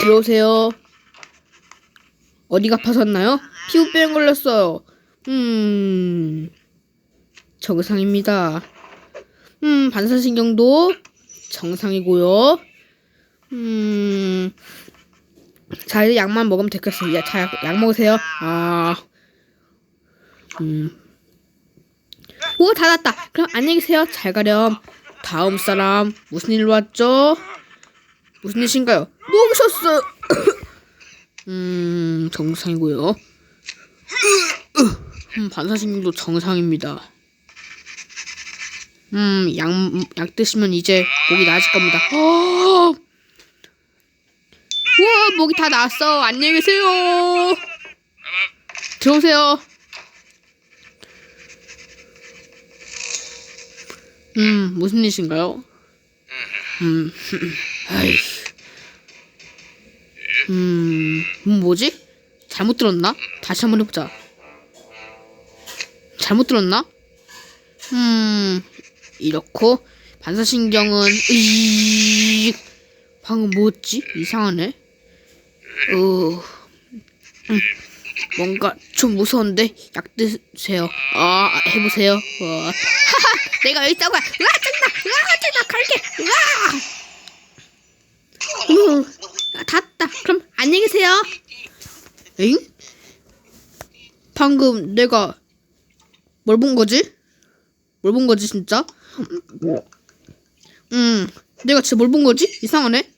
들어오세요. 어디가 아파셨나요? 피부병 걸렸어요. 음, 정상입니다. 음, 반사신경도 정상이고요. 음, 자, 이제 약만 먹으면. 야, 자, 약, 약 먹으세요. 아, 음. 오, 다 났다. 그럼 안녕히 계세요. 잘 가렴. 다음 사람, 무슨 일로 왔죠? 무슨 일인가요? 누구셨어요? 음, 정상이고요. 음, 반사신경도 정상입니다. 음, 약, 약 드시면 이제 목이 나아질 겁니다. 어! 우와, 목이 다 나았어. 안녕히 계세요. 들어오세요. 음, 무슨 일이신가요? 음, 음, 음, 뭐지? 잘못 들었나? 다시 한번 해보자. 잘못 들었나? 음, 이렇고 반사신경은 이 방금 뭐였지? 이상하네. 어, 음, 뭔가 좀 무서운데 약 드세요. 아, 해보세요. 어. 하하, 내가 여기 있다고. 으아, 짜증나. 으아, 짜증나. 갈게. 으아. 으, 아, 닿았다. 그럼 안녕히 계세요. 에잉? 방금 내가 뭘 본 거지? 뭘 본 거지 진짜? 음, 내가 진짜 뭘 본 거지? 이상하네.